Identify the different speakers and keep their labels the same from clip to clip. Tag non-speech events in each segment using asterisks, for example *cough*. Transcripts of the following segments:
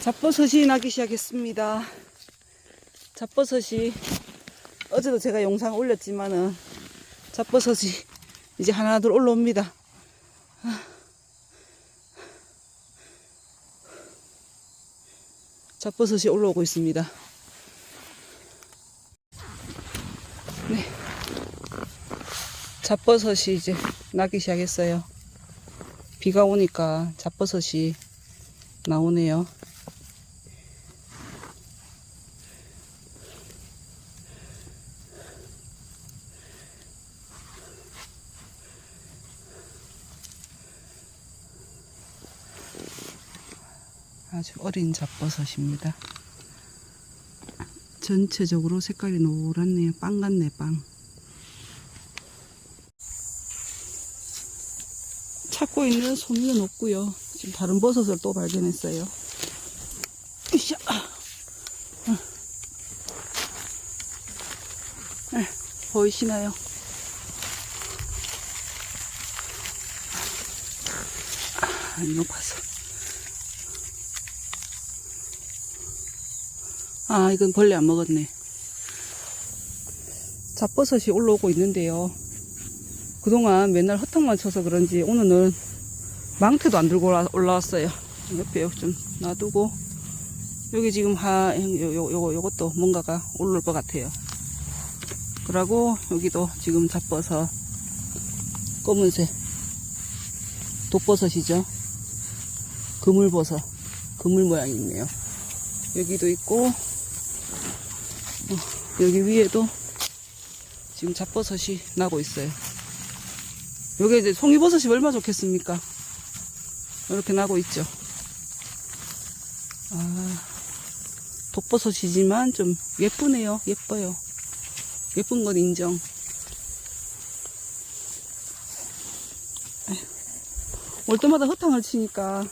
Speaker 1: 잡버섯이 나기 시작했습니다. 잡버섯이 어제도 제가 영상 올렸지만은 잡버섯이 이제 하나둘 올라옵니다. 아. 잡버섯이 올라오고 있습니다. 네. 잡버섯이 이제 나기 시작했어요. 비가 오니까 잡버섯이 나오네요. 아주 어린 잡버섯입니다. 전체적으로 색깔이 노랗네요. 빵 같네, 빵. 찾고 있는 소미는 없고요. 지금 다른 버섯을 또 발견했어요. 으쌰. 어. 네, 보이시나요? 아, 높아서. 아, 이건 벌레 안 먹었네. 잡버섯이 올라오고 있는데요. 그동안 맨날 허탕만 쳐서 그런지 오늘은 망태도 안 들고 올라- 올라왔어요. 옆에 좀 놔두고 여기 지금 하 요, 요, 요거 요것도 뭔가가 올라올 것 같아요. 그러고 여기도 지금 잡버섯 검은색 독버섯이죠. 그물버섯 그물 모양이 있네요. 여기도 있고 어, 여기 위에도 지금 잡버섯이 나고 있어요. 요게 이제 송이버섯이 얼마 좋겠습니까? 이렇게 나고 있죠. 아, 독버섯이지만 좀 예쁘네요. 예뻐요. 예쁜 건 인정. 올 때마다 허탕을 치니까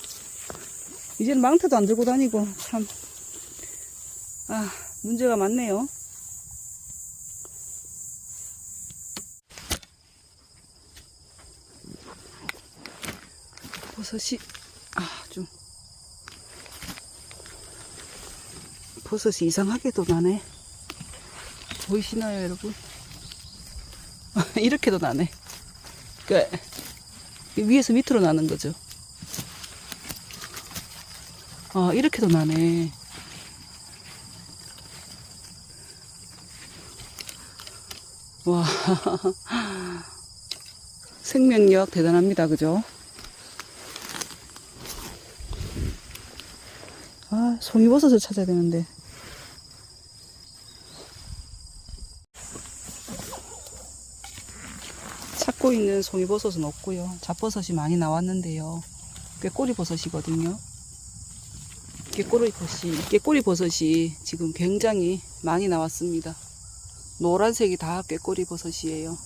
Speaker 1: 이제는 망태도 안 들고 다니고 참, 아, 문제가 많네요. 버섯이 아 좀. 버섯이 이상하게도 나네. 보이시나요 여러분? *laughs* 이렇게도 나네. 그 위에서 밑으로 나는 거죠. 아 이렇게도 나네 와 *laughs* 생명력 대단합니다 그죠 아, 송이버섯을 찾아야 되는데. 찾고 있는 송이버섯은 없고요. 잡버섯이 많이 나왔는데요. 꾀꼬리 버섯이거든요. 꾀꼬리 버섯이, 꾀꼬리 버섯이 지금 굉장히 많이 나왔습니다. 노란색이 다 꾀꼬리 버섯이에요.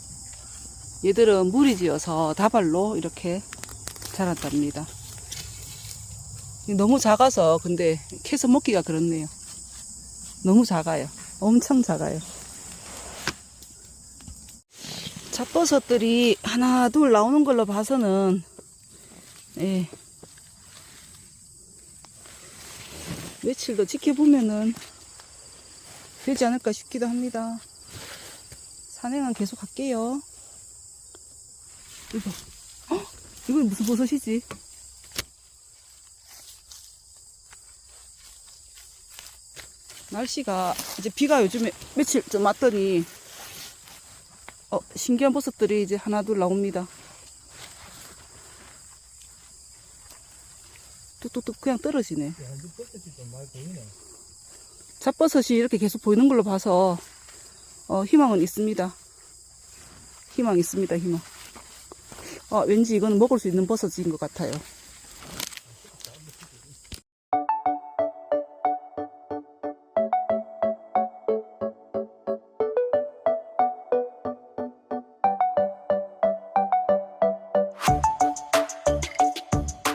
Speaker 1: 얘들은 물이 지어서 다발로 이렇게 자란답니다. 너무 작아서 근데 캐서 먹기가 그렇네요. 너무 작아요. 엄청 작아요. 잡버섯들이 하나 둘 나오는 걸로 봐서는 예. 며칠 더 지켜보면은 되지 않을까 싶기도 합니다. 산행은 계속 할게요. 이거, 헉! 이건 무슨 버섯이지? 날씨가 이제 비가 요즘에 며칠 좀 왔더니 어, 신기한 버섯들이 이제 하나둘 나옵니다. 뚝뚝뚝 그냥 떨어지네. 잡버섯이 이렇게 계속 보이는 걸로 봐서 어, 희망은 있습니다. 희망 있습니다. 희망. 어, 왠지 이거는 먹을 수 있는 버섯인 것 같아요.